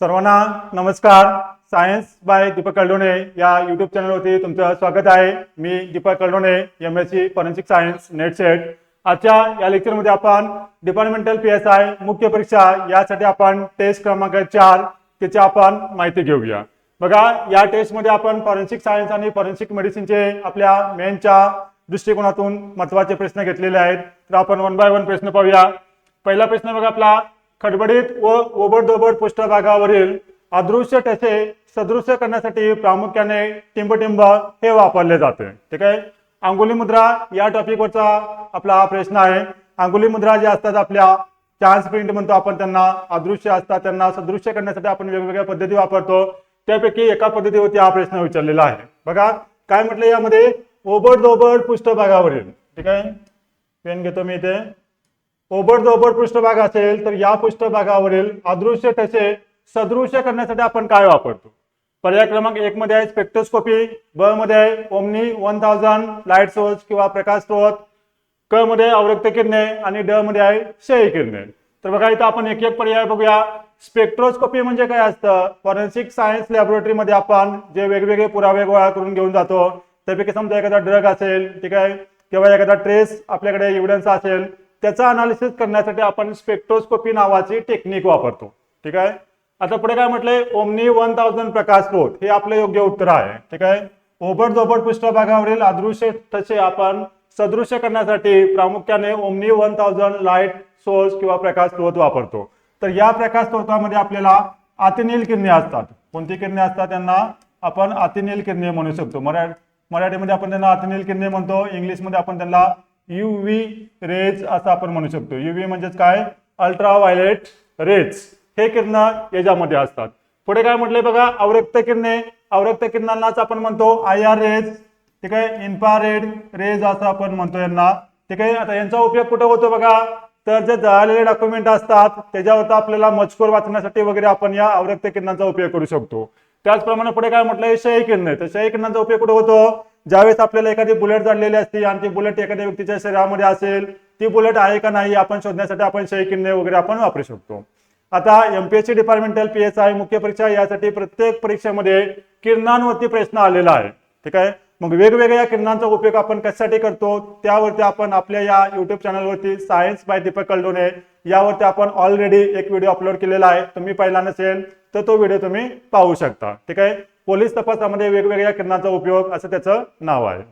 सर्वांना नमस्कार. Science bye Deepak कलडोणे या युट्यूब चॅनलवरती तुमचं स्वागत आहे. मी Deepak Kaldone M S C forensic science NET SET आजच्या या लेक्चरमध्ये आपण डिपार्टमेंटल पी एस आय मुख्य परीक्षा यासाठी आपण टेस्ट क्रमांक चार त्याची आपण माहिती घेऊया. बघा या टेस्टमध्ये आपण फॉरेन्सिक सायन्स आणि फॉरेन्सिक मेडिसिनचे आपल्या मेनच्या दृष्टिकोनातून महत्त्वाचे प्रश्न घेतलेले आहेत. तर आपण वन बाय वन प्रश्न पाहूया. पहिला प्रश्न बघा आपला. खडबडीत व ओबडधोबड पृष्ठभागावरील अदृश्य ठसे सदृश्य करण्यासाठी प्रामुख्याने टिंबटिंब हे वापरले जाते. ठीक आहे? अंगुली मुद्रा या टॉपिकवरचा आपला हा प्रश्न आहे. अंगुली मुद्रा ज्या असतात आपल्या चान्स प्रिंट म्हणतो आपण त्यांना अदृश्य असतात त्यांना सदृश्य करण्यासाठी आपण वेगवेगळ्या पद्धती वापरतो. त्यापैकी एका पद्धतीवरती हा प्रश्न विचारलेला आहे. बघा काय म्हटलं यामध्ये? ओबड दोबड पृष्ठभागावरील. ठीक आहे? पेन घेतो मी इथे. ओबडधोबड पृष्ठभाग असेल तर या पृष्ठभागावरील अदृश्य ठसे सदृश्य करण्यासाठी आपण काय वापरतो? पर्याय क्रमांक एक मध्ये आहे स्पेक्ट्रोस्कोपी. ब मध्ये आहे Omni one thousand light source किंवा प्रकाश स्रोत. क मध्ये अवरक्त किरणे आणि ड मध्ये आहे क्षय किरणे. तर बघा इथं आपण एक एक पर्याय बघूया. स्पेक्ट्रोस्कोपी म्हणजे काय असतं? फॉरेन्सिक सायन्स लॅबोरेटरीमध्ये आपण जे वेगवेगळे पुरावे गोळा करून घेऊन जातो. त्यापैकी समजा एखादा ड्रग असेल ठीक आहे? किंवा एखादा ट्रेस आपल्याकडे एव्हिडन्स असेल त्याचा अनालिसिस करण्यासाठी आपण स्पेक्ट्रोस्कोपी नावाची टेक्निक वापरतो. ठीक आहे? आता पुढे काय म्हटलंय? ओमनी वन थाउजंड प्रकाश स्रोत हे आपलं योग्य उत्तर आहे. ठीक आहे? ओबड दोबड पृष्ठभागावरील अदृश्य तसे आपण सदृश्य करण्यासाठी प्रामुख्याने Omni one thousand light source किंवा प्रकाश स्रोत वापरतो. तर या प्रकाश स्रोतामध्ये आपल्याला अतिनील किरणे असतात. कोणती किरणे असतात? त्यांना आपण अतिनील किरणे म्हणू शकतो. मरा मराठीमध्ये आपण त्यांना अतिनील किरणे म्हणतो. इंग्लिशमध्ये आपण त्यांना यू व्ही रेज असं आपण म्हणू शकतो. यू व्ही म्हणजेच काय? अल्ट्रा व्हायलेट रेज हे किरण याच्यामध्ये असतात. पुढे काय म्हटलंय बघा? अवरक्त किरणे. अवरक्त किरणांनाच आपण म्हणतो आय आर रेज ठीक आहे? इन्फ्रारेड रेज असं आपण म्हणतो यांना. ठीक आहे? आता यांचा उपयोग कुठे होतो बघा? तर जे जळालेले डॉक्युमेंट असतात त्याच्यावर आपल्याला मजकूर वाचण्यासाठी वगैरे आपण या अवरक्त किरणांचा उपयोग करू शकतो. त्याचप्रमाणे पुढे काय म्हटलंय? शय किरणे तर शय किरणांचा उपयोग कुठे होतो? ज्यावेळेस आपल्याला एखादी बुलेट जाडलेली असते आणि ती बुलेट एखाद्या व्यक्तीच्या शरीरामध्ये असेल ती बुलेट आहे का नाही आपण शोधण्यासाठी आपण शय किरणे वगैरे आपण वापरू शकतो. आता MPSC departmental P S I मुख्य परीक्षा यासाठी प्रत्येक परीक्षेमध्ये किरणांवरती प्रश्न आलेला आहे. ठीक आहे? मग वेगवेगळ्या किरणांचा उपयोग आपण कशासाठी करतो? त्यावरती आपण आपल्या या युट्यूब चॅनलवरती सायन्स बाय दीपक कल्डोने यावरती आपण ऑलरेडी एक व्हिडिओ अपलोड केलेला आहे. तुम्ही पाहिला नसेल तर तो व्हिडिओ तुम्ही पाहू शकता. ठीक आहे? पोलीस तपासामध्ये वेगवेगळ्या किरणांचा उपयोग असं त्याचं नाव आहे.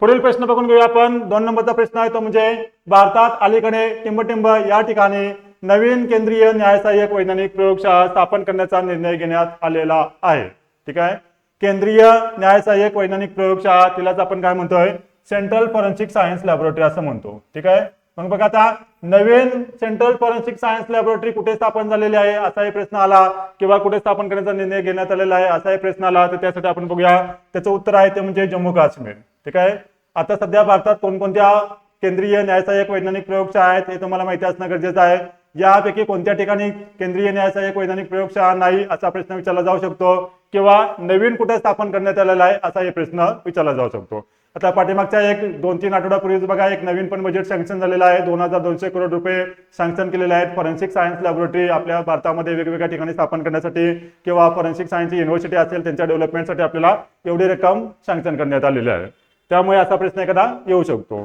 पुढील प्रश्न बघून घेऊया आपण. दोन नंबरचा प्रश्न आहे तो म्हणजे भारतात अलीकडे टिंबटिंब या ठिकाणी नवीन केंद्रीय न्यायसहाय्यक वैज्ञानिक प्रयोगशाळा स्थापन करण्याचा निर्णय घेण्यात आलेला आहे. ठीक आहे? केंद्रीय न्यायसहाय्यक वैज्ञानिक प्रयोगशाळा तिलाच आपण काय म्हणतोय? सेंट्रल फॉरेन्सिक सायन्स लॅबोरेटरी असं म्हणतो. ठीक आहे? मग बघा आता नवीन सेंट्रल फॉरेन्सिक सायन्स लॅबोरेटरी कुठे स्थापन झालेली आहे असाही प्रश्न आला किंवा कुठे स्थापन करण्याचा निर्णय घेण्यात आलेला आहे असाही प्रश्न आला तर त्यासाठी आपण बघूया. त्याचं उत्तर आहे ते म्हणजे जम्मू काश्मीर. ठीक आहे? आता सध्या भारतात कोणकोणत्या केंद्रीय न्यायसहाय्यक वैज्ञानिक प्रयोगशाळा आहेत हे तुम्हाला माहिती असणं गरजेचं आहे. यापैकी कोणत्या ठिकाणी केंद्रीय न्यायसहाय्यक वैज्ञानिक प्रयोगशाळा नाही असा प्रश्न विचारला जाऊ शकतो. किंवा नवीन कुठे स्थापन करण्यात आलेला आहे असा हे प्रश्न विचारला जाऊ शकतो. आता पाठीमागच्या एक दोन तीन आठवड्यापूर्वीच बघा एक नवीन पण बजेट सँक्शन झालेलं आहे. दोन हजार दोनशे करोड रुपये सँक्शन केलेले आहेत. फॉरेन्सिक सायन्स लॅबोरेटरी आपल्या भारतामध्ये वेगवेगळ्या ठिकाणी स्थापन करण्यासाठी किंवा फॉरेन्सिक सायन्सची युनिव्हर्सिटी असेल त्यांच्या डेव्हलपमेंटसाठी आपल्याला एवढी रक्कम सँक्शन करण्यात आलेली आहे. त्यामुळे असा प्रश्न एखादा येऊ शकतो.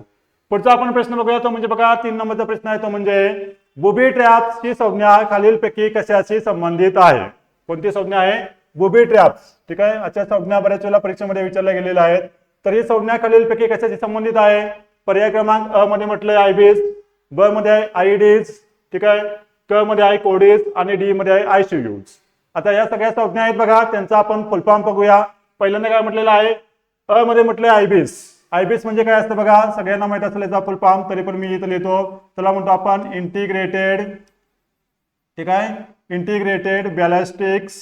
पुढचा आपण प्रश्न बघूया तो म्हणजे बघा तीन नंबरचा प्रश्न आहे तो म्हणजे बुबी ट्रॅप्स ही संज्ञा खालीलपैकी कशाशी संबंधित आहे? कोणती संज्ञा आहे? बुबी ट्रॅप्स ठीक आहे? अशा संज्ञा बऱ्याच वेळेला परीक्षेमध्ये विचारल्या गेलेल्या आहेत. तर हे संज्ञा खालीलपैकी कशाशी संबंधित आहे? पर्याय क्रमांक अ मध्ये म्हटलंय आयबीस ब मध्ये आहे आयडीज ठीक आहे? क मध्ये आहे कोडीज आणि डी मध्ये आहे आयसीयूज आता या सगळ्या संज्ञा आहेत बघा त्यांचा आपण फुलफॉर्म बघूया. पहिल्यांदा काय म्हटलेलं आहे? अ मध्ये म्हटलंय आयबीस आयबीएस म्हणजे काय असतं बघा? सगळ्यांना माहीत असलेला फुल फॉर्म तरी पण मी इथं लिहितो. त्याला म्हणतो आपण इंटिग्रेटेड ठीक आहे? Integrated ballistics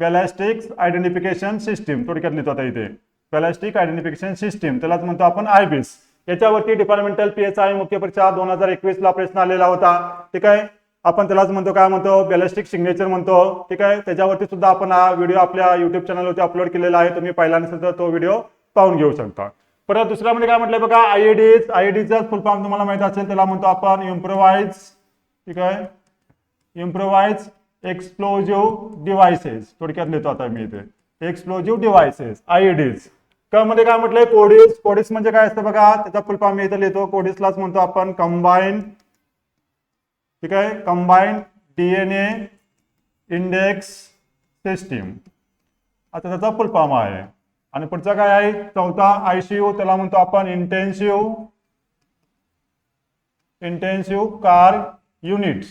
ballistics identification system थोडक्यात लिहितो आता इथे. बॅलॅस्टिक आयडेंटिफिकेशन सिस्टीम त्यालाच म्हणतो आपण आयबीस याच्यावरती डिपार्टमेंटल पी आय मुख्य परीक्षा दोन हजार एकवीस ला प्रश्न आलेला होता. ठीक आहे? आपण त्यालाच म्हणतो काय म्हणतो? बॅलिस्टिक सिग्नेचर म्हणतो. ठीक आहे? त्याच्यावरती सुद्धा आपण हा व्हिडिओ आपल्या युट्यूब चॅनलवरती अपलोड केलेला आहे. तुम्ही पाहिला नसेल तर तो व्हिडिओ पाहून घेऊ शकता. परत दुसऱ्यामध्ये म्हणजे काय म्हटलंय बघा? आयडीज आयडीचा फुल फॉर्म तुम्हाला माहीत असेल. त्याला म्हणतो आपण इम्प्रोवाइज ठीक आहे? इम्प्रोवाइज एक्सप्लोजिव्ह डिव्हायसेस थोडक्यात लिहितो आता मी इथे. एक्सप्लोजिव्ह डिव्हायसेस आयडीज क मध्ये काय म्हटलंय? कोडिस कोडिस म्हणजे काय असतं बघा? त्याचा फुल मी इथे लिहितो. कोडिसलाच म्हणतो आपण. कंबाईन ठीक आहे? कंबाईन डीएनए इंडेक्स सिस्टीम आता त्याचा फुल आहे. आणि पुढचा काय आहे? चौथा आयसीयू त्याला म्हणतो आपण इंटेन्सिव्ह इंटेन्सिव्ह कार युनिट्स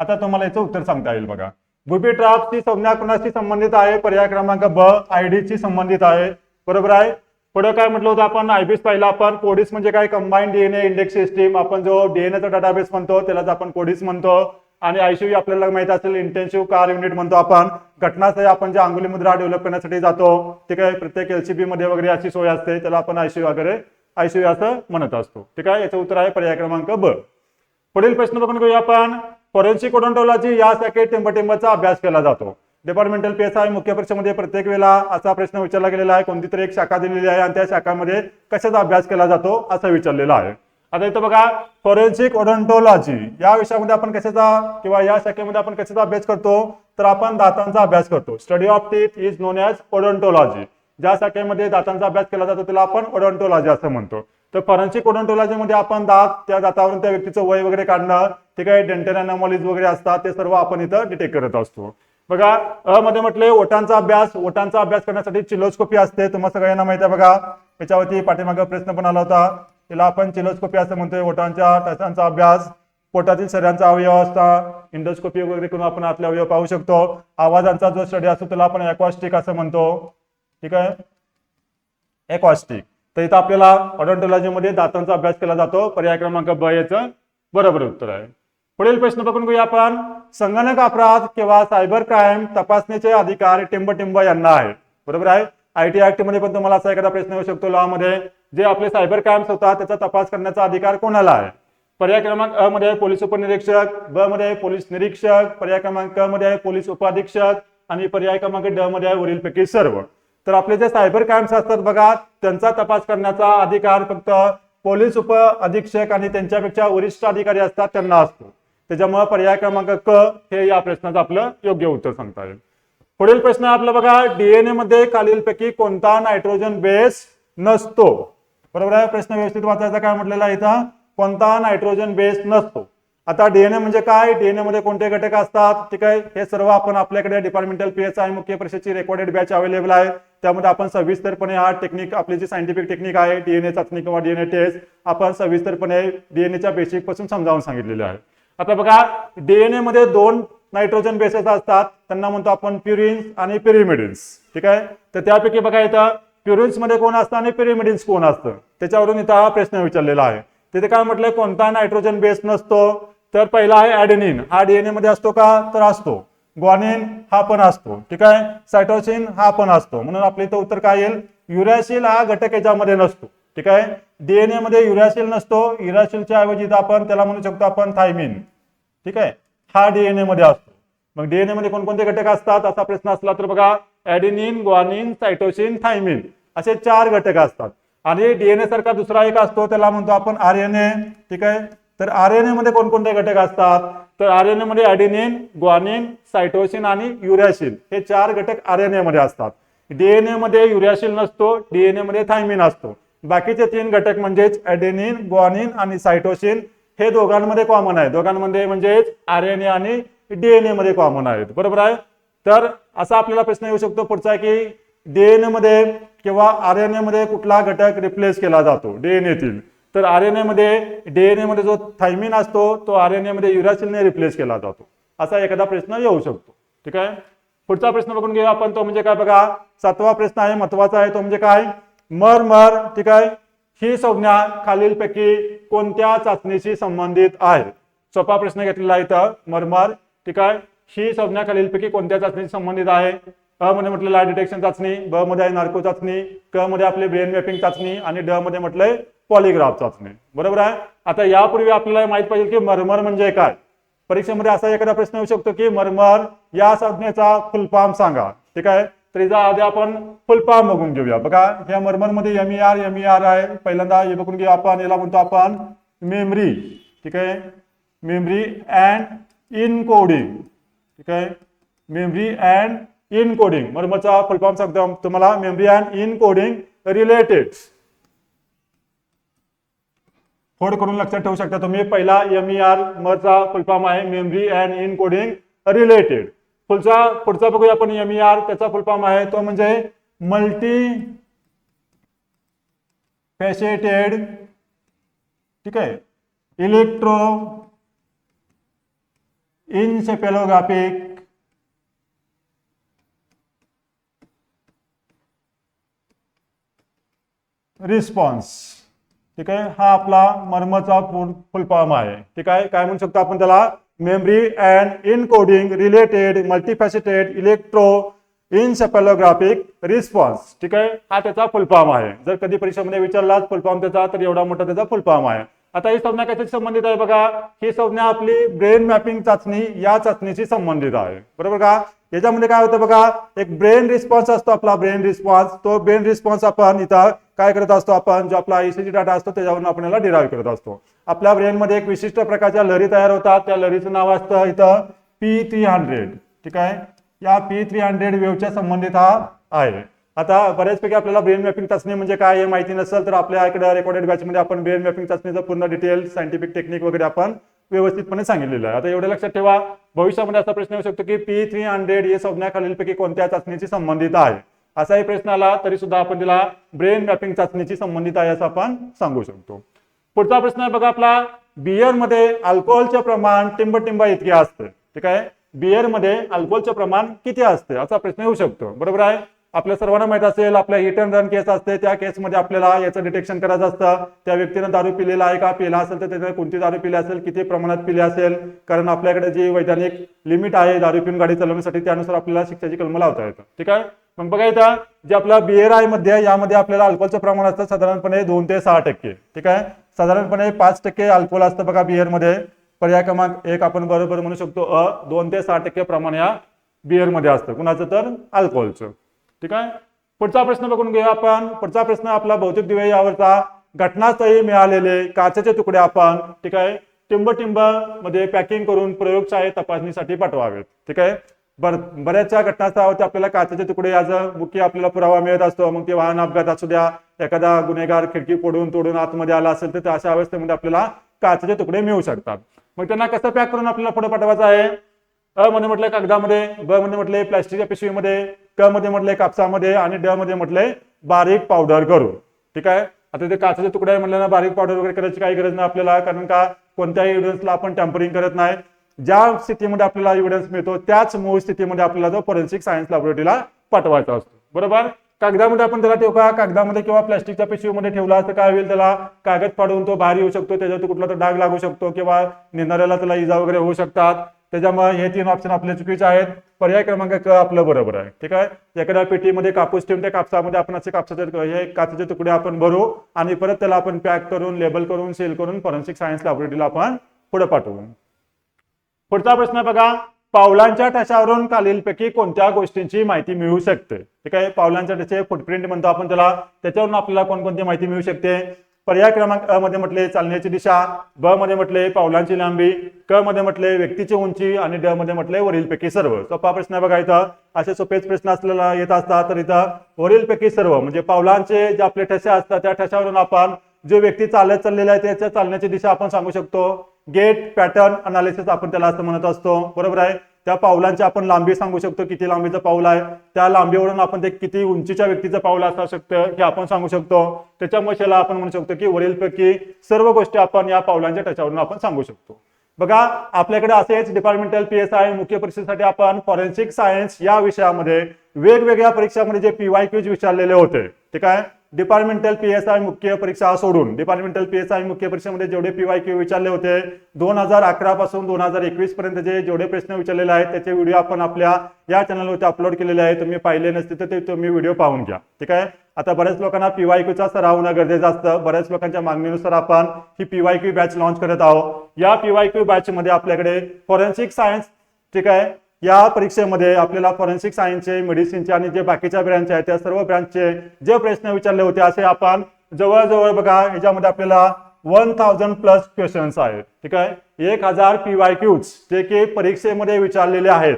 आता तुम्हाला याचं उत्तर सांगता येईल बघा. बुबी ट्राप्सची संज्ञा कुणाशी संबंधित आहे? पर्याय क्रमांक ब आयडीची संबंधित आहे. बरोबर आहे? पुढे काय म्हटलं होतं आपण? आयबीस पाहिला आपण. कोडीस म्हणजे काय? कंबाईन डीएनए इंडेक्स सिस्टीम आपण जो डीएनएचा डाटाबेस म्हणतो त्यालाच आपण कोडीस म्हणतो. आणि आयसीयू आपल्याला माहीत असेल इंटेन्सिव्ह कार युनिट म्हणतो आपण. घटनास्थळी आपण जे अंगुली मुद्रा डेव्हलप करण्यासाठी जातो ते काय प्रत्येक एलसीबी मध्ये वगैरे अशी सोय असते त्याला आपण आयसीयू वगैरे आयसीयू असं म्हणत असतो. ठीक आहे? याचं उत्तर आहे पर्याय क्रमांक ब. पुढील प्रश्न बघून घेऊया आपण. फॉरेन्सिक ओडोंटॉलॉजी या शाखेत टेंबटेंबाचा अभ्यास केला जातो. डिपार्टमेंटल पी एस आय मुख्य परीक्षेमध्ये प्रत्येक वेळेला असा प्रश्न विचारला गेलेला आहे. कोणती तरी एक शाखा दिलेली आहे आणि त्या शाखामध्ये कशाचा अभ्यास केला जातो असं विचारलेलं आहे. आता इथं बघा फॉरेन्सिक ओडोंटॉलॉजी या विषयामध्ये आपण कशाचा किंवा या शाखेमध्ये आपण कशाचा अभ्यास करतो? तर आपण दातांचा अभ्यास करतो. Study of teeth is known as odontology ज्या शाखेमध्ये दातांचा अभ्यास केला जातो त्याला आपण ओडोंटॉलॉजी असं म्हणतो. तर फॉरेन्सिक ओडोंटॉलॉजी मध्ये आपण दात त्या दातावरून त्या व्यक्तीचं वय वगैरे काढणं ते काही डेंटल अनॉमॉलीज वगैरे असतात ते सर्व आपण इथं डिटेक्ट करत असतो. बघा अ मध्ये म्हटले ओटांचा अभ्यास ओटांचा अभ्यास करण्यासाठी चिलोस्कोपी असते. तुम्हाला सगळ्यांना माहिती आहे बघा त्याच्यावरती पाठीमागे प्रश्न पण आला होता. त्याला आपण चिलोस्कोपी असं म्हणतोय ओटांच्या टाचांचा अभ्यास पोटातील शरीरांचा अवयव असता इंडोस्कोपी वगैरे करून आपण आतले अवयव पाहू शकतो. आवाजांचा जो स्टडी असतो त्याला आपण ॲक्वास्टिक असं म्हणतो. ठीक आहे? एक्वास्टिक तर इथं आपल्याला ऑडोंटॉलॉजीमध्ये दातांचा अभ्यास केला जातो. पर्याय क्रमांक ब याचं बरोबर उत्तर आहे. पुढील प्रश्न बघून घेऊया आपण. संगणक अपराध किंवा सायबर क्राईम तपासणीचे अधिकार टिंबटिंब यांना आहे बरोबर आहे? आय टी ऍक्टमध्ये पण तुम्हाला असा एखादा प्रश्न येऊ शकतो लॉ मध्ये जे आपले सायबर क्राईम्स होतात त्याचा तपास करण्याचा अधिकार कोणाला आहे? पर्याय क्रमांक अ मध्ये पोलीस उपनिरीक्षक ब मध्ये आहे पोलीस निरीक्षक पर्याय क्रमांक क मध्ये आहे पोलीस उपाधीक्षक आणि पर्याय क्रमांक ड मध्ये आहे वरीलपैकी सर्व. तर आपले जे सायबर क्राईम्स असतात बघा त्यांचा तपास करण्याचा अधिकार फक्त पोलीस उप अधीक्षक आणि त्यांच्यापेक्षा वरिष्ठ अधिकारी असतात त्यांना असतो. त्याच्यामुळे पर्याय क्रमांक क हे या प्रश्नाचं आपलं योग्य उत्तर सांगता येईल. पुढील प्रश्न आहे आपला बघा डीएनए मध्ये खालीलपैकी कोणता नायट्रोजन बेस नसतो? बरोबर आहे? प्रश्न व्यवस्थित वाचायचा काय म्हटलेला आहे इथं? कोणता नायट्रोजन बेस नसतो? आता डीएनए म्हणजे काय? डीएनए मध्ये कोणते घटक असतात? ठीक आहे? हे सर्व आपण आपल्याकडे डिपार्टमेंटल पी आय मुख्य परीक्षेची रेकॉर्डेड बॅच अवेलेबल आहे. त्यामध्ये आपण सविस्तरपणे हा टेक्निक आपली जी सायंटिफिक टेक्निक आहे डीएनए चाचणी किंवा डीएनए टेस्ट आपण सविस्तरपणे डीएनएच्या बेसिकपासून समजावून सांगितलेले आहे. आता बघा डीएनए मध्ये दोन नायट्रोजन बेसेस असतात. त्यांना म्हणतो आपण प्युरिन्स आणि पिरिमिडिन्स ठीक आहे? तर त्यापैकी बघा इथं प्युरिन्समध्ये कोण असतं आणि पिरिमिडिन्स कोण असतं? त्याच्यावरून इथं हा प्रश्न विचारलेला आहे. तिथे काय म्हटलंय? कोणता नायट्रोजन बेस नसतो. तर पहिला आहे ऍडेनिन हा डीएनए मध्ये असतो का? तर असतो. ग्वानिन हा पण असतो. ठीक आहे? सायटोसिन हा पण असतो. म्हणून आपल्या इथं उत्तर काय येईल? युरॅसिल हा घटक याच्यामध्ये नसतो. ठीक आहे? डीएनए मध्ये युरॅसिल नसतो. युरॅसिलच्या ऐवजी आपण त्याला म्हणू शकतो आपण थायमिन. ठीक आहे? हा डीएनए मध्ये असतो. मग डीएनए मध्ये कोणकोणते घटक असतात? असा प्रश्न असला तर बघा ऍडिनिन ग्वानिन सायटोसिन थायमिन असे चार घटक असतात. आणि डीएनए सारखा दुसरा एक असतो त्याला म्हणतो आपण आरएनए ठीक आहे? तर आरएनए मध्ये कोणकोणते घटक असतात? तर आरएनए मध्ये ॲडेनिन ग्वानिन सायटोसिन आणि युरॅसिल हे चार घटक आरएनए मध्ये असतात. डीएनए मध्ये युरॅसिल नसतो डीएनए मध्ये थायमिन असतो. बाकीचे तीन घटक म्हणजेच ॲडेनिन ग्वानिन आणि सायटोसिन हे दोघांमध्ये कॉमन आहे दोघांमध्ये म्हणजेच आरएनए आणि डीएनए मध्ये कॉमन आहेत. बरोबर आहे? तर असा आपल्याला प्रश्न येऊ शकतो पुढचा की डीएनए मध्ये किंवा आरएनए मध्ये कुठला घटक रिप्लेस केला जातो? डीएनएतील तर आर एन एमध्ये डी एन एमध्ये जो थायमिन असतो तो आर एन एमध्ये युरासिलने रिप्लेस केला जातो. असा एखादा प्रश्न येऊ शकतो. ठीक आहे? पुढचा प्रश्न बघून घेऊ आपण. तो म्हणजे काय बघा? सातवा प्रश्न आहे महत्त्वाचा आहे. तो म्हणजे काय? मर मर. ठीक आहे? ही संज्ञा खालीलपैकी कोणत्या चाचणीशी संबंधित आहे? सोपा प्रश्न घेतलेला आहे इथं. मरमर ठीक आहे? ही संज्ञा खालीलपैकी कोणत्या चाचणीशी संबंधित आहे? अ मध्ये म्हटलेलं आहे डिटेक्शन चाचणी ब मध्ये आहे नार्को चाचणी क मध्ये आपले ब्रेन मॅपिंग चाचणी आणि ड मध्ये म्हटलंय पॉलिग्राफ चाचणी बरोबर आहे? आता यापूर्वी आपल्याला माहीत पाहिजे की मरमर म्हणजे काय? परीक्षेमध्ये असा एखादा प्रश्न येऊ शकतो की मरमर या संज्ञेचा फुलफॉर्म सांगा. ठीक आहे? तर याचा आधी आपण फुलफॉर्म बघून घेऊया. बघा या मरमरमध्ये एम आर एम आर आहे. पहिल्यांदा हे बघून घेऊ आपण. याला म्हणतो आपण मेमरी. ठीक आहे? मेमरी अँड इन कोडिंग ठीक आहे? मेमरी अँड इन कोडिंग मर्मचा फुलफॉर्म सांगतो तुम्हाला. Memory and encoding related. फोड करून लक्षात ठेवू शकता तुम्ही. पहिला एम ई आर मचा फुलफॉर्म आहे memory and encoding related पुढचा पुढचा बघूया आपण एम ई आर त्याचा फुलफॉर्म आहे. तो म्हणजे मल्टी फॅसेटेड ठीक आहे इलेक्ट्रो इन्सेफेलोग्राफिक रिस्पॉन्स ठीक आहे? हा आपला मर्मचा फुल फॉर्म आहे. ठीक आहे? काय म्हणू शकतो आपण त्याला? Memory and encoding related multifaceted electroencephalographic response ठीक आहे? हा त्याचा फुल फॉर्म आहे. जर कधी परीक्षेमध्ये विचारलाच फुल फॉर्म त्याचा तर एवढा मोठा त्याचा फुल फॉर्म आहे. आता ही संज्ञा कशाशी संबंधित आहे बघा? ही संज्ञा आपली ब्रेन मॅपिंग चाचणी या चाचणीशी संबंधित आहे. बरोबर का? याच्यामध्ये काय होतं बघा? एक ब्रेन रिस्पॉन्स असतो आपला ब्रेन रिस्पॉन्स तो ब्रेन रिस्पॉन्स आपण इथं काय करत असतो आपण? जो आपला ईसीजी डाटा असतो त्याच्यावरून आपण याला डिराईव्ह करत असतो. आपल्या ब्रेनमध्ये एक विशिष्ट प्रकारच्या लहरी तयार होतात. त्या लहरीचं नाव असतं इथं पी थ्री हंड्रेड ठीक आहे? या पी थ्री हंड्रेड वेवच्या संबंधित हा आहे. आता बऱ्याचपैकी आपल्याला ब्रेन मॅपिंग चाचणी म्हणजे काय हे माहिती नसेल तर आपल्या इकडे रेकॉर्डेड बॅचमध्ये आपण ब्रेन मॅपिंग चाचणीचं पूर्ण डिटेल सायंटिफिक टेक्निक वगैरे आपण व्यवस्थितपणे सांगितलेलं आहे. आता एवढं लक्षात ठेवा भविष्यामध्ये असा प्रश्न येऊ शकतो की पी थ्री हंड्रेड हे संज्ञा खालीलपैकी कोणत्या चाचणीशी संबंधित आहे? असाही प्रश्न आला तरी सुद्धा आपण तिला ब्रेन मॅपिंग चाचणीची संबंधित आहे असं आपण सांगू शकतो. पुढचा प्रश्न आहे बघा आपला बियरमध्ये अल्कोहोलचे प्रमाण टिंब इतके असते. ठीक आहे? बियरमध्ये अल्कोहोलचे प्रमाण किती असते? असा प्रश्न येऊ शकतो. बरोबर आहे? आपल्या सर्वांना माहीत असेल आपल्या हिट अँड रन केस असते त्या केसमध्ये आपल्याला याचं डिटेक्शन करायचं असतं. त्या व्यक्तीनं दारू पिलेला आहे का? पिला असेल तर त्याने कोणती दारू पिली असेल? किती प्रमाणात पिली असेल? कारण आपल्याकडे जी वैधानिक लिमिट आहे दारू पिऊन गाडी चालवण्यासाठी त्यानुसार आपल्याला शिक्षाची कलम लावता येतं. ठीक आहे? मग बघा इथं जे आपला बिएर आयमध्ये यामध्ये आपल्याला अल्कोहोलचं प्रमाण असतं साधारणपणे दोन ते सहा टक्के. ठीक आहे? साधारणपणे पाच टक्के अल्कोहोल असतं बघा बियरमध्ये. पर्याय क्रमांक एक आपण बरोबर म्हणू शकतो अ दोन ते सहा टक्के प्रमाण या बियरमध्ये असतं. कुणाचं तर? अल्कोहोलचं. ठीक आहे? पुढचा प्रश्न बघून घेऊया आपण. पुढचा प्रश्न आपला भौतिक दिवे यावरचा. घटनास्थळी मिळालेले काचेचे तुकडे आपण ठीक आहे? टिंब टिंबमध्ये पॅकिंग करून प्रयोगशाळेत तपासणीसाठी पाठवावेत. ठीक आहे? बर बऱ्याचशा घटनास्थळावरती आपल्याला काचेचे तुकडे याचा मुख्य आपल्याला पुरावा मिळत असतो. मग ते वाहन अपघात असू द्या एखादा गुन्हेगार खिडकी फोडून तोडून आतमध्ये आला असेल तर अशा अवस्थेमध्ये आपल्याला काचेचे तुकडे मिळू शकतात. मग त्यांना कसं पॅक करून आपल्याला पुढे पाठवायचं आहे? अ मध्ये म्हटलं कागदामध्ये ब मध्ये म्हटले प्लास्टिकच्या पिशवीमध्ये. मध्ये म्हटलंय कापसामध्ये आणि ड मध्ये म्हटलंय बारीक पावडर करून. ठीक आहे? आता ते काचाचे तुकडे म्हटलं ना बारीक पावडर वगैरे करायची काही गरज नाही आपल्याला कारण का कोणत्याही एव्हिडन्सला आपण टॅम्परिंग करत नाही. ज्या स्थितीमध्ये आपल्याला एव्हिडन्स मिळतो त्याच मूळ स्थितीमध्ये आपल्याला तो फॉरेन्सिक सायन्स लॅबोरेटरीला पाठवायचा असतो. बरोबर? कागदामध्ये आपण त्याला ठेवू का? कागदामध्ये किंवा प्लास्टिकच्या पिशवीमध्ये ठेवला तर काय होईल त्याला? कागद पाडून तो बाहेर येऊ शकतो त्याच्यावर कुठला तर डाग लागू शकतो किंवा नेणाऱ्याला त्याला इजा वगैरे होऊ शकतात. त्याच्यामुळे हे तीन ऑप्शन आपले चुकीचे आहेत. पर्याय क्रमांक क आपलं बरोबर आहे. ठीक आहे? एखाद्या पेटीमध्ये कापूस ठेवून त्या कापसामध्ये आपण असे कापसाचे हे काचेचे तुकडे आपण भरू आणि परत त्याला आपण पॅक करून लेबल करून सेल करून फॉरेन्सिक सायन्स लॅबोरेटरीला आपण पुढे पाठवू. पुढचा प्रश्न बघा. पावलांच्या ठशावरून खालीलपैकी कोणत्या गोष्टींची माहिती मिळू शकते? ठीक आहे? पावलांच्या ठसे फुटप्रिंट म्हणतो आपण त्याला. त्याच्यावरून आपल्याला कोणकोणती माहिती मिळू शकते? पर्याय क्रमांक अ मध्ये म्हटले चालण्याची दिशा ब मध्ये म्हटले पावलांची लांबी क मध्ये म्हटले व्यक्तीची उंची आणि ड मध्ये म्हटले वरीलपैकी सर्व. सोपा प्रश्न आहे बघा इथं. असे सोपेच प्रश्न असलेला येत असतात तर इथं वरीलपैकी सर्व म्हणजे पावलांचे जे आपले ठसे असतात त्या ठशावरून आपण जो व्यक्ती चालत चाललेला आहे त्याच्या चालण्याची दिशा आपण सांगू शकतो. गेट पॅटर्न अनालिसिस आपण त्याला असं म्हणत असतो. बरोबर आहे? त्या पावलांची आपण लांबी सांगू शकतो किती लांबीचं पाऊल आहे त्या लांबीवरून आपण ते किती उंचीच्या व्यक्तीचं पाऊल असू शकतं हे आपण सांगू शकतो त्याच्यामुळे त्याला आपण म्हणू शकतो की वरीलपैकी सर्व गोष्टी आपण या पावलांच्या टचावरून आपण सांगू शकतो बघा आपल्याकडे असेच डिपार्टमेंटल पी एस आय मुख्य परीक्षेसाठी आपण फॉरेन्सिक सायन्स या विषयामध्ये वेगवेगळ्या परीक्षामध्ये जे पीवाय क्यूज विचारलेले होते ठीक आहे डिपार्टमेंटल पीएसआय आय मुख्य परीक्षा सोडून डिपार्टमेंटल पीएसआय आय मुख्य परीक्षेमध्ये जेवढे पीवाय क्यू विचारले होते दोन हजार अकरा पासून दोन हजार एकवीस पर्यंत जे जेवढे प्रश्न विचारलेले आहेत त्याचे व्हिडिओ आपण आपल्या या चॅनलवरती अपलोड केलेले आहे तुम्ही पाहिले नसते तर ते तुम्ही व्हिडिओ पाहून घ्या. ठीक आहे? आता बऱ्याच लोकांना पीवाय क्यूचा सराव होणं गरजेचं असतं. बऱ्याच लोकांच्या मागणीनुसार आपण ही P Y Q batch launch करत आहोत. या पीवाय क्यू बॅच मध्ये आपल्याकडे फॉरेन्सिक सायन्स ठीक आहे? या परीक्षेमध्ये आपल्याला फॉरेन्सिक सायन्सचे मेडिसिनचे आणि जे बाकीच्या ब्रँच आहेत त्या सर्व ब्रँचचे जे प्रश्न विचारले होते असे आपण जवळजवळ बघा याच्यामध्ये आपल्याला वन थाउजंड प्लस क्वेश्चन्स आहेत. ठीक आहे? एक हजार पी वाय क्यूज जे की परीक्षेमध्ये विचारलेले आहेत.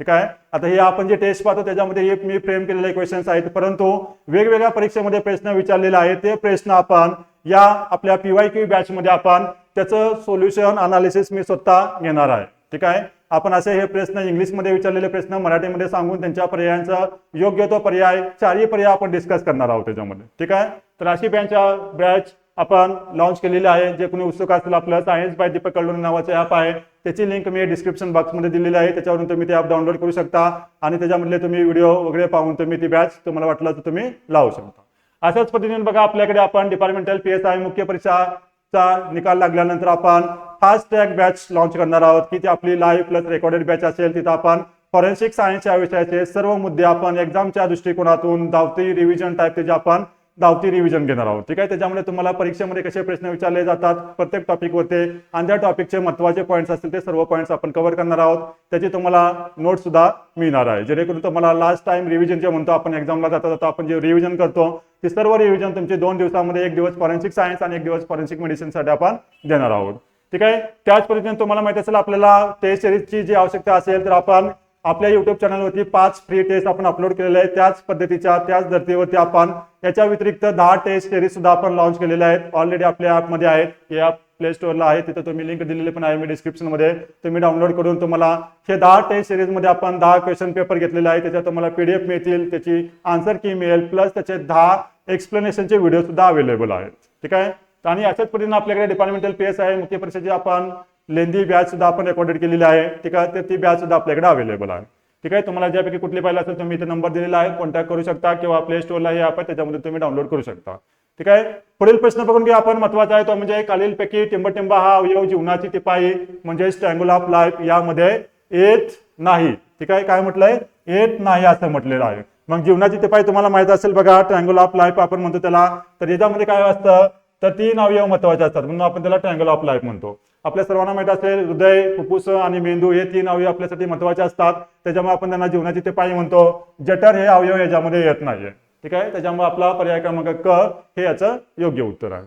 ठीक आहे? आता हे आपण जे टेस्ट पाहतो त्याच्यामध्ये मी फ्रेम केलेले क्वेश्चन्स आहेत. परंतु वेगवेगळ्या परीक्षेमध्ये प्रश्न विचारलेले आहेत. ते प्रश्न आपण या आपल्या पीवाय क्यू बॅच मध्ये आपण त्याचं सोल्युशन अनालिसिस मी स्वतः घेणार आहे. ठीक आहे? आपण असे हे प्रश्न इंग्लिशमध्ये विचारलेले प्रश्न मराठीमध्ये सांगून त्यांच्या पर्यायांचा योग्य तो पर्याय चारही पर्याय आपण डिस्कस करणार आहोत त्याच्यामध्ये. ठीक आहे? तर अशी बँच बॅच आपण लॉन्च केलेली आहे. जे कोणी उत्सुक असतील आपलं सायन्स बाय दीपक कल्लोनी नावाचं ॲप आहे. त्याची लिंक मी डिस्क्रिप्शन बॉक्समध्ये दिलेली आहे. त्याच्यावरून तुम्ही ते ॲप डाउनलोड करू शकता. आणि त्याच्यामधले तुम्ही व्हिडिओ वगैरे पाहून तुम्ही ती बॅच तुम्हाला वाटलं तर तुम्ही लावू शकता. अशाच पद्धतीने बघा आपल्याकडे आपण डिपार्टमेंटल पी एस आय मुख्य परीक्षाचा निकाल लागल्यानंतर आपण फास्ट ट्रॅक बॅच लॉन्च करणार आहोत. की ती आपली लाईव्ह प्लस रेकॉर्डेड बॅच असेल तिथं आपण फॉरेन्सिक सायन्स या विषयाचे सर्व मुद्दे आपण एक्झामच्या दृष्टिकोनातून धावती रिव्हिजन टाईप त्याचे आपण धावती रिव्हिजन घेणार आहोत. ठीक आहे? त्याच्यामुळे तुम्हाला परीक्षेमध्ये कसे प्रश्न विचारले जातात प्रत्येक टॉपिकवरती आणि त्या टॉपिकचे महत्त्वाचे पॉईंट्स असतील ते सर्व पॉईंट्स आपण कव्हर करणार आहोत. त्याची तुम्हाला नोट सुद्धा मिळणार आहे. जेणेकरून तुम्हाला लास्ट टाइम रिव्हिजन जे म्हणतो आपण एक्झामला जाता जाता आपण जे रिव्हिजन करतो ते सर्व रिव्हिजन तुमचे दोन दिवसामध्ये एक दिवस फॉरेन्सिक सायन्स आणि एक दिवस फॉरेन्सिक मेडिसिनसाठी आपण देणार आहोत. ठीक आहे? त्याच पद्धतीने तुम्हाला माहिती असेल आपल्याला टेस्ट सिरीजची जी आवश्यकता असेल तर आपण आपल्या युट्यूब चॅनलवरती पाच फ्री टेस्ट आपण अपलोड केलेले आहेत. त्याच पद्धतीच्या त्याच धर्तीवरती आपण याच्या व्यतिरिक्त दहा टेस्ट सिरीज सुद्धा आपण लॉन्च केलेल्या आहेत. ऑलरेडी आपल्या ॲपमध्ये आहेत. या प्ले स्टोअरला आहे. तिथं तुम्ही लिंक दिलेली पण आहे मी डिस्क्रिप्शनमध्ये तुम्ही डाउनलोड करून तुम्हाला हे दहा टेस्ट सिरीजमध्ये आपण दहा क्वेश्चन पेपर घेतलेले आहे त्याच्यात तुम्हाला पीडीएफ मिळतील त्याची आन्सर की मिळेल प्लस त्याचे दहा एक्सप्लेनेशनचे व्हिडिओ सुद्धा अवेलेबल आहेत. ठीक आहे? आणि अशाच पद्धतीने आपल्याकडे डिपार्टमेंटल पी एस आहे मुख्य परीक्षेची आपण लेंदी बॅच सुद्धा आपण रेकॉर्डेड केलेली आहे. ठीक आहे? तर ती बॅच सुद्धा आपल्याकडे अवेलेबल आहे. ठीक आहे? तुम्हाला ज्यापैकी कुठली पाहिजे असेल तुम्ही इथे नंबर दिलेला आहे कॉन्टॅक्ट करू शकता किंवा प्ले स्टोअरला हे ॲप आहे त्याच्यामध्ये तुम्ही डाउनलोड करू शकता. ठीक आहे? पुढील प्रश्न बघून घ्या आपण. महत्त्वाचा आहे तो म्हणजे खालीलपैकी टिंबटिंबा हा अवयव जीवनाची टिपाई म्हणजे स्ट्रँगल ऑफ लाईफ यामध्ये येत नाही. ठीक आहे? काय म्हटलंय? येत नाही असं म्हटलेलं आहे. मग जीवनाची टिपाई तुम्हाला माहीत असेल बघा ट्रँगल ऑफ लाईफ आपण म्हणतो त्याला. तर याच्यामध्ये काय असतं? तर तीन अवयव महत्त्वाचे असतात. म्हणून आपण त्याला ट्रँगल ऑफ लाईफ म्हणतो. आपल्या सर्वांना माहीत असेल हृदय फुफ्फुस आणि मेंदू हे तीन अवयव आपल्यासाठी महत्त्वाचे असतात. त्याच्यामुळे आपण त्यांना जीवनाची पाय म्हणतो. जटर हे अवयव याच्यामध्ये येत नाहीये. ठीक आहे? त्याच्यामुळे आपला पर्याय क्रमांक क हे याचं योग्य उत्तर आहे.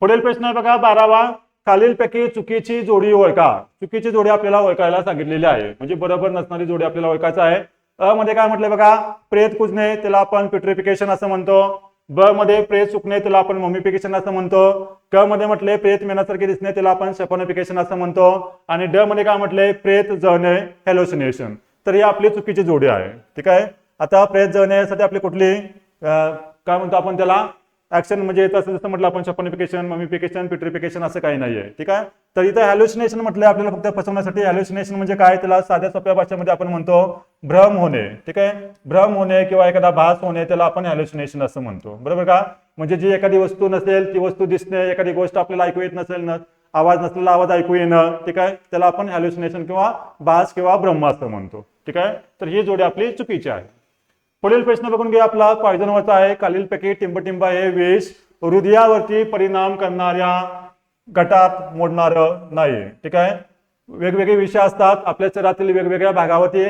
पुढील प्रश्न आहे बघा बारावा. खालीलपैकी चुकीची जोडी ओळखा. चुकीची जोडी आपल्याला ओळखायला सांगितलेली आहे. म्हणजे बरोबर नसणारी जोडी आपल्याला ओळखायचं आहे. अ मध्ये काय म्हटलंय बघा? प्रेत कुजणे त्याला आपण प्युट्रिफिकेशन असं म्हणतो. ब मध्ये प्रेत चुकणे त्याला आपण मम्मीफिकेशन असं म्हणतो. क मध्ये म्हटले प्रेत मेनासारखे दिसणे त्याला आपण सपनिफिकेशन असं म्हणतो. आणि ड मध्ये काय म्हटले प्रेत जळणे हॅलोसिनेशन तर ही आपली चुकीची जोडी आहे. ठीक आहे? आता प्रेत जळण्यासाठी आपली कुठली काय म्हणतो आपण त्याला? ऍक्शन म्हणजे तसं जसं म्हटलं आपण शपनिफिकेशन ममिफिकेशन पिट्रिफिकेशन असं काही नाहीये. ठीक आहे? तर इथं हॅल्युसिनेशन म्हटलं आपल्याला फक्त फसवण्यासाठी. हॅल्युसिनेशन म्हणजे काय? त्याला साध्या सोप्या भाषेमध्ये आपण म्हणतो भ्रम होणे. ठीक आहे? भ्रम होणे किंवा एखादा भास होणे त्याला आपण हॅल्युसिनेशन असं म्हणतो. बरोबर का? म्हणजे जी एखादी वस्तू नसेल ती वस्तू दिसणे एखादी गोष्ट आपल्याला ऐकू येत नसेल न आवाज नसलेला आवाज ऐकू येणं ठीक आहे? त्याला आपण हॅल्युसिनेशन किंवा भास किंवा ब्रह्म असं म्हणतो. ठीक आहे? तर ही जोडी आपली चुकीची आहे. पुढील प्रश्न बघून घ्या आपला. पॉयझनवरचा आहे खालीलपैकी टिंबटिंबा हे विष. हृदयावरती परिणाम करणाऱ्या गटात मोडणार नाही. ठीक आहे? वेगवेगळे विषय असतात. आपल्या शरीरातील वेगवेगळ्या भागावरती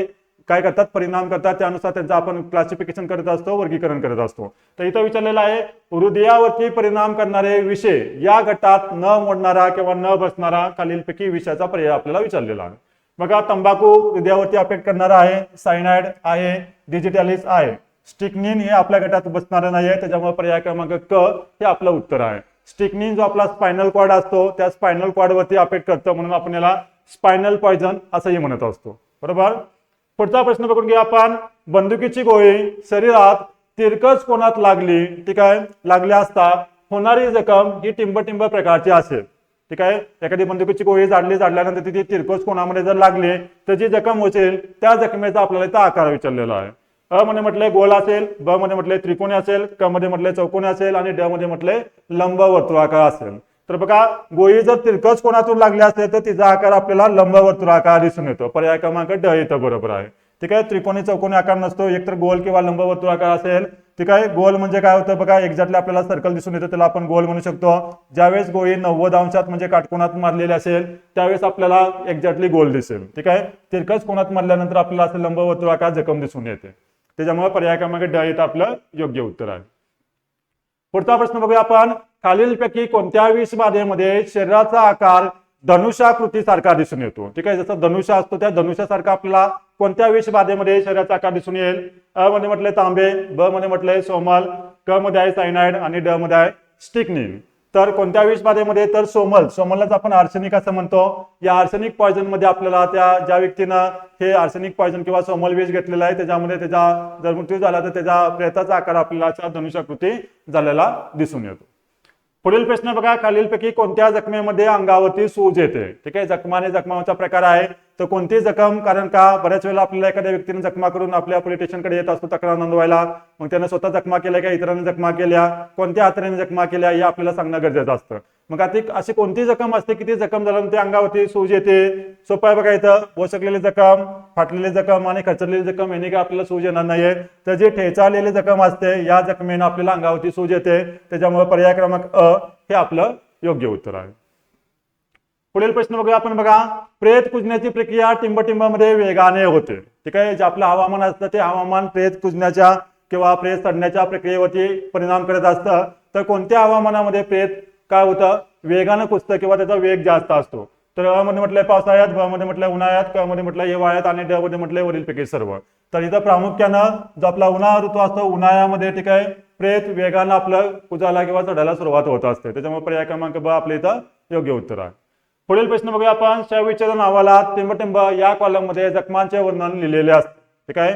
काय करतात? परिणाम करतात. त्यानुसार त्यांचं आपण क्लासिफिकेशन करत असतो वर्गीकरण करत असतो. तर इथं विचारलेलं आहे हृदयावरती परिणाम करणारे विषय या गटात न मोडणारा किंवा न बसणारा खालीलपैकी विषयाचा पर्याय आपल्याला विचारलेला आहे. बघा तंबाखू हृदयावरती अफेक्ट करणारा आहे सायनाइड आहे डिजिटॅलिस आहे. स्टिकनिन हे आपल्या गटात बसणारं नाही आहे त्याच्यामुळे पर्याय क्रमांक क हे आपलं उत्तर आहे. स्टिकनिन जो आपला स्पायनल कॉर्ड असतो त्या स्पायनल कॉर्डवरती अफेक्ट करतं म्हणून आपण याला स्पायनल पॉयझन असंही म्हणत असतो. बरोबर? पुढचा प्रश्न बघून घ्या आपण. बंदुकीची गोळी शरीरात तिरकस कोणात लागली? ठीक आहे? लागल्या असता होणारी जखम ही टिंब प्रकारची असेल. ठीक आहे एखादी बंदुकीची गोळी जाडली जाडल्यानंतर तिथे तिरकस कोणामध्ये जर लागले तर जी जखम होईल त्या जखमेचा आपल्याला इथं आकार विचारलेला आहे. अ मध्ये म्हटलंय गोल असेल ब मध्ये म्हटले त्रिकोणी असेल क मध्ये म्हटले चौकोनी असेल आणि ड मध्ये म्हटले लंब वर्तुळाकार असेल. तर बघा गोळी जर तिरकस कोणातून लागली असेल तर तिचा आकार आपल्याला लंब वर्तुळाकार दिसून येतो. पर्याय क्रमांक ड इथं बरोबर आहे. ठीक आहे त्रिकोणी चौकोनी आकार नसतो एकतर गोल किंवा लंब वर्तुळाकार असेल ठीक आहे गोल म्हणजे काय होतं बघा एक्झॅक्टली आपल्याला सर्कल दिसून येतं त्याला आपण गोल म्हणू शकतो. ज्यावेळेस गोळी नव्वद अंशात म्हणजे काटकोणात मारलेली असेल त्यावेळेस आपल्याला एक्झॅक्टली गोल दिसेल. ठीक आहे? तिरकस कोणात मारल्यानंतर आपल्याला असं लंब वर्तुळाकार जखम दिसून येते? त्याच्यामुळे पर्याय क्रमांक ड येतं आपलं योग्य उत्तर आहे. पुढचा प्रश्न बघूया आपण. खालीलपैकी कोणत्या विष बाधेमध्ये शरीराचा आकार धनुष्याकृती सारखा दिसून येतो. ठीक आहे? जसं धनुष्य असतो त्या धनुष्यासारखा आपल्याला कोणत्या विषबाधेमध्ये शरीराचा आकार दिसून येईल? अ मध्ये म्हटलंय तांबे ब मध्ये म्हटलंय सोमल क मध्ये आहे सायनाइड आणि ड मध्ये आहे स्टिकनिन. तर कोणत्या विषबाधेमध्ये तर सोमल. सोमललाच आपण आर्सेनिक असं म्हणतो. या आर्सेनिक पॉयझनमध्ये आपल्याला त्या ज्या व्यक्तीनं हे आर्सेनिक पॉयझन किंवा सोमल विष घेतलेला आहे त्याच्यामध्ये त्याचा जर मृत्यू झाला तर त्याचा प्रेताचा आकार आपल्याला धनुष्याकृती झालेला दिसून येतो. पुढील प्रश्न बघा. खालीलपैकी कोणत्या जखमेमध्ये अंगावरती सूज येते? ठीक आहे? जखमाने जखमाचा प्रकार आहे. तर कोणती जखम कारण का बऱ्याच वेळेला आपल्याला एखाद्या व्यक्तीने जखमा करून आपल्या पोलीस स्टेशनकडे येत असतो तक्रार नोंदवायला मग त्यांना स्वतः जखमा केल्या का इतरांनी जखमा केल्या कोणत्या हाताने जखमा केल्या हे आपल्याला सांगणं गरजेचं असतं. मग आता अशी कोणती जखम असते की ती जखम झाल्यानंतर अंगावरती सूज येते. सोपं आहे बघा इथं बोसकलेली जखम फाटलेली जखम आणि खचरलेली जखम याने काय आपल्याला सूज येणार नाहीये. तर जी ठेचाळलेली जखम असते या जखमेनं आपल्याला अंगावरती सूज येते. त्याच्यामुळे पर्याय क्रमांक अ हे आपलं योग्य उत्तर आहे. पुढील प्रश्न बघूया आपण बघा. प्रेत कुजण्याची प्रक्रिया टिंबटिंबामध्ये वेगाने होते. ठीक आहे? जे आपलं हवामान असतं ते हवामान प्रेत कुजण्याच्या किंवा प्रेत चढण्याच्या प्रक्रियेवरती परिणाम करत असतं. तर कोणत्या हवामानामध्ये प्रेत काय होतं? वेगानं कुजतं किंवा त्याचा वेग जास्त असतो. तर अ मध्ये म्हटलंय पावसाळ्यात ब मध्ये म्हटलंय उन्हाळ्यात मध्ये म्हटलंय हिवाळ्यात आणि ड मध्ये म्हटलंय वरीलपैकी सर्व. तर इथं प्रामुख्यानं जो आपला उन्हाळा ऋतू असतो उन्हाळ्यामध्ये ठीक आहे प्रेत वेगानं आपलं कुजायला किंवा चढायला सुरुवात होत असते. त्याच्यामुळे पर्याय क्रमांक ब आपल्या इथं योग्य उत्तर आहे. पुढील प्रश्न बघूया आपण. शवविच्छेदन अहवालात टेंब या कॉलममध्ये जखमांचे वर्णन लिहिलेले असते. ठीक आहे?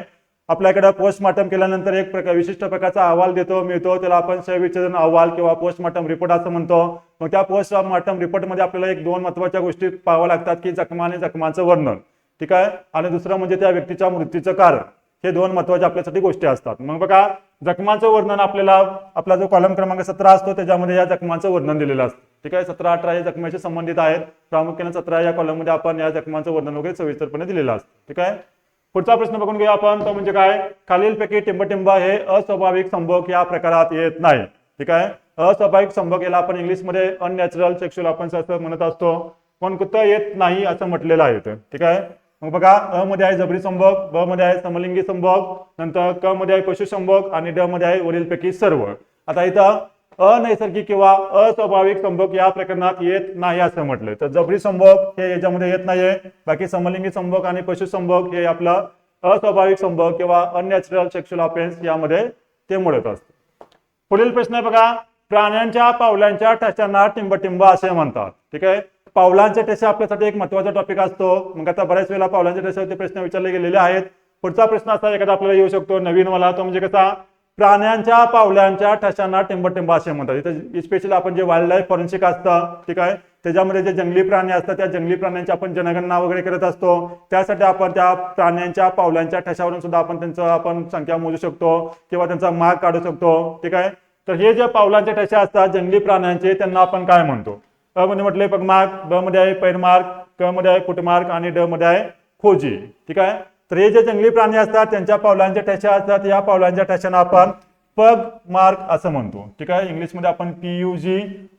आपल्याकडे पोस्टमार्टम केल्यानंतर एक प्रकार विशिष्ट प्रकारचा अहवाल देतो मिळतो. त्याला आपण शवविच्छेदन अहवाल किंवा पोस्टमार्टम रिपोर्ट असं म्हणतो. मग त्या पोस्टमार्टम रिपोर्टमध्ये आपल्याला एक दोन महत्त्वाच्या गोष्टी पाहाव्या लागतात की जखमा आणि जखमांचं वर्णन. ठीक आहे? आणि दुसरं म्हणजे त्या व्यक्तीच्या मृत्यूचं कारण. हे दोन महत्त्वाच्या आपल्यासाठी गोष्टी असतात. मग बघा जखमांचं वर्णन आपल्याला आपला जो कॉलम क्रमांक सतरा असतो त्याच्यामध्ये या जखमांचं वर्णन दिलेलं असतं. ठीक आहे सतरा अठरा या जखमेशी संबंधित आहेत. प्रामुख्याने सतरा या कॉलममध्ये आपण या जखमांचं वर्णन वगैरे सविस्तरपणे दिलेलं असतं. ठीक आहे? पुढचा प्रश्न बघून घेऊया आपण. तो म्हणजे काय? खालीलपैकी टिंबटिंब हे अस्वाभाविक संभोग या प्रकारात येत नाही. ठीक आहे? अस्वाभाविक संभोग याला आपण इंग्लिशमध्ये अननॅचरल सेक्शुअल आपण असं म्हणत असतो. पण कुठं येत नाही असं म्हटलेलं आहे ठीक आहे? मग बघा अ मध्ये आहे जबरी संभोग ब मध्ये आहे समलिंगी संभोग नंतर क मध्ये आहे पशु संभोग आणि ड मध्ये आहे वरीलपैकी सर्व. आता इथं अनैसर्गिक किंवा अस्वाभाविक संभोग या प्रकरणात येत नाही असं म्हटलंय. तर जबरी संभोग हे याच्यामध्ये येत नाहीये. बाकी समलिंगी संभोग आणि पशु संभोग हे आपलं अस्वाभाविक संभोग किंवा अननॅचरल सेक्शुअल ऑफेन्स यामध्ये ते मोडत असतं. पुढील प्रश्न आहे बघा. प्राण्यांच्या पावलांच्या ठशांना टिंबटिंब असे म्हणतात. ठीक आहे? पावलांचे ठसे आपल्यासाठी एक महत्त्वाचा टॉपिक असतो. मग आता बऱ्याच वेळेला पावलांच्या ठशावरती प्रश्न विचारले गेलेले आहेत. पुढचा प्रश्न असा एखादा आपल्याला येऊ शकतो. नवीन वाला तो म्हणजे कसा? प्राण्यांच्या पावल्यांच्या ठशांना टिंबटिंबा असे म्हणतात. इथं स्पेशली आपण जे वाईल्ड लाईफ फॉरेन्सिक असतं ठीक आहे? त्याच्यामध्ये जे जंगली प्राणी असतात त्या जंगली प्राण्यांची आपण जनगणना वगैरे करत असतो. त्यासाठी आपण त्या प्राण्यांच्या पावल्यांच्या ठशावरून सुद्धा आपण त्यांचं आपण संख्या मोजू शकतो किंवा त्यांचा माग काढू शकतो ठीक आहे? तर हे जे पावलांचे ठसे असतात जंगली प्राण्यांचे त्यांना आपण काय म्हणतो? अ मध्ये म्हटले पगमार्क ब मध्ये आहे पैरमार्क क मध्ये आहे फुटमार्क आणि ड मध्ये आहे खोजी ठीक आहे? तर हे जे जंगली प्राणी असतात त्यांच्या पावलांच्या ठ्याच्या असतात या पावलांच्या ठ्याच्यांना आपण पग मार्क असं म्हणतो. ठीक आहे? इंग्लिशमध्ये आपण पी यू जी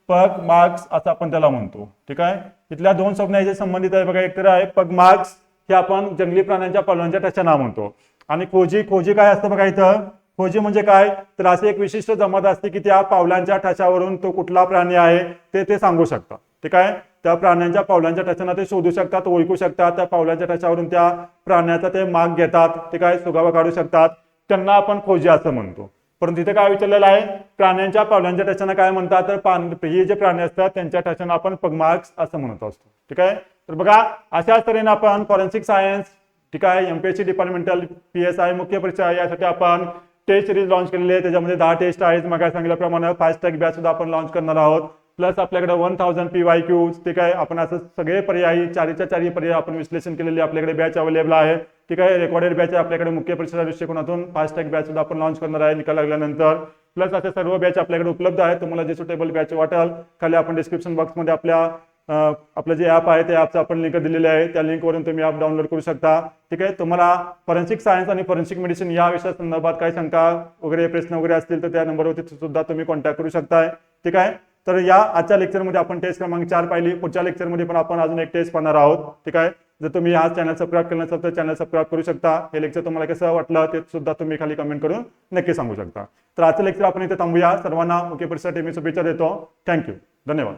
पग मार्क्स असं आपण त्याला म्हणतो. ठीक आहे? इथल्या दोन संज्ञा याच्या संबंधित आहे बघा एक तर आहे पग मार्क्स हे आपण जंगली प्राण्यांच्या पावलांच्या ठ्याच्या म्हणतो. आणि खोजी खोजी काय असतं बघा इथं? खोजी म्हणजे काय? तर अशी एक विशिष्ट जमात असते की त्या पावलांच्या ठशावरून तो कुठला प्राणी आहे ते ते सांगू शकतात. ते काय? त्या प्राण्यांच्या पावलांच्या ठशांना ते शोधू शकतात ओळखू शकतात. त्या पावलांच्या टचावरून त्या प्राण्याचा ते माग घेतात. ते काय? सुगावा काढू शकतात. त्यांना आपण खोजी असं म्हणतो. परंतु तिथे काय विचारलेलं आहे? प्राण्यांच्या पावलांच्या ठशांना काय म्हणतात? तर हे जे प्राणी असतात त्यांच्या ठशांना आपण पगमार्क्स असं म्हणत असतो. ठीक आहे? तर बघा अशाच तऱ्हेने आपण फॉरेन्सिक सायन्स ठीक आहे? MPSC departmental P S I मुख्य परीक्षा यासाठी आपण टेस्ट सिरीज लॉन्च केलेली आहे. त्याच्यामध्ये दहा टेस्ट आहेत. मग सांगितल्याप्रमाणे फास्ट टॅग बॅच सुद्धा आपण लॉन्च करणार आहोत. प्लस आपल्याकडे one thousand P Y Qs ठीक आहे? आपण असं सगळे पर्यायी चारीच्या चारी पर्याय आपण विश्लेषण केलेले आपल्याकडे बॅच अवेलेबल आहे. ठीक आहे? रेकॉर्डेड बॅच आपल्याकडे मुख्य परीक्षा दृष्टिकोनातून. फास्टॅग बॅच सुद्धा आपण लॉन्च करणार आहे निकाल लागल्यानंतर. प्लस असे सर्व बॅच आपल्याकडे उपलब्ध आहे तुम्हाला जे सुटेबल बॅच वाटेल खाली आपण डिस्क्रिप्शन बॉक्समध्ये आपल्या आपलं जे ॲप आहे त्या ॲपचं आपण लिंक दिलेले आहे. त्या लिंकवरून तुम्ही ॲप डाउनलोड करू शकता. ठीक आहे? तुम्हाला फॉरेन्सिक सायन्स आणि फॉरेन्सिक मेडिसिन या विषया संदर्भात काही शंका वगैरे प्रश्न वगैरे असतील तर त्या नंबरवरती सुद्धा तुम्ही कॉन्टॅक्ट करू शकताय. ठीक आहे? तर या आजच्या लेक्चरमध्ये आपण टेस्ट क्रमांक चार पाहिली. पुढच्या लेक्चरमध्ये पण आपण अजून एक टेस्ट पाहणार आहोत. ठीक आहे? जर तुम्ही हा चॅनल सबस्क्राईब केलं नसेल तर चॅनल सबस्क्राईब करू शकता. हे लेक्चर तुम्हाला कसं वाटलं ते सुद्धा तुम्ही खाली कमेंट करून नक्की सांगू शकता. तर आजचं लेक्चर आपण इथे थांबूया. सर्वांना ओके परीक्षेसाठी मी शुभेच्छा देतो. थँक्यू धन्यवाद.